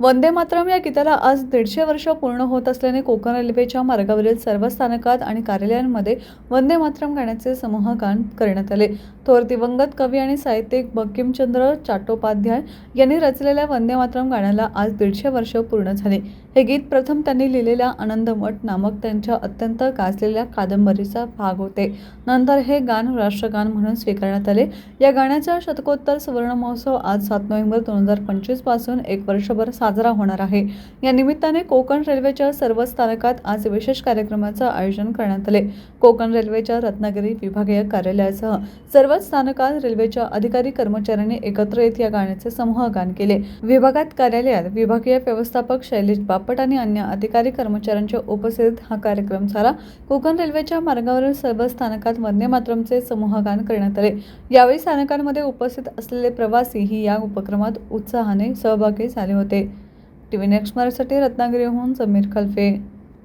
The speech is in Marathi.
वंदे मातरम या गीताला आज दीडशे वर्ष पूर्ण होत असल्याने कोकण रेल्वेच्या मार्गावरील सर्व स्थानकात आणि कार्यालयांमध्ये वंदे मातरम गाण्याचे समूहगान करण्यात आले. थोर दिवंगत कवी आणि साहित्यिक बंकिमचंद्र चाट्टोपाध्याय यांनी रचलेल्या वंदे मातरम गाण्याला आज दीडशे वर्ष पूर्ण झाले. हे गीत प्रथम त्यांनी लिहिलेल्या आनंदमठ नामक त्यांच्या अत्यंत गाजलेल्या कादंबरीचा भाग होते. नंतर हे गाण राष्ट्रगान म्हणून स्वीकारण्यात आले. या गाण्याचा शतकोत्तर सुवर्ण महोत्सव आज सात नोव्हेंबर दोन हजार पंचवीसपासून एक वर्षभर साजरा होणार आहे. या निमित्ताने कोकण रेल्वेच्या सर्व स्थानकात आज विशेष कार्यक्रमाचं आयोजन करण्यात आले. कोकण रेल्वेच्या रत्नागिरी विभागीय कार्यालयासह सर्वच स्थानकात रेल्वेच्या अधिकारी कर्मचाऱ्यांनी एकत्र येत या गाण्याचे समूहगान केले. विभागात कार्यालयात विभागीय व्यवस्थापक शैलेश बापट आणि अन्य अधिकारी कर्मचाऱ्यांच्या उपस्थितीत हा कार्यक्रम झाला. कोकण रेल्वेच्या मार्गावरील सर्व स्थानकात वंदे मातरमचे समूहगान करण्यात आले. यावेळी स्थानकांमध्ये उपस्थित असलेले प्रवासी ही या उपक्रमात उत्साहाने सहभागी झाले होते. टी व्ही नेक्स्ट मराठीसाठी रत्नागिरीहून समीर खलफे.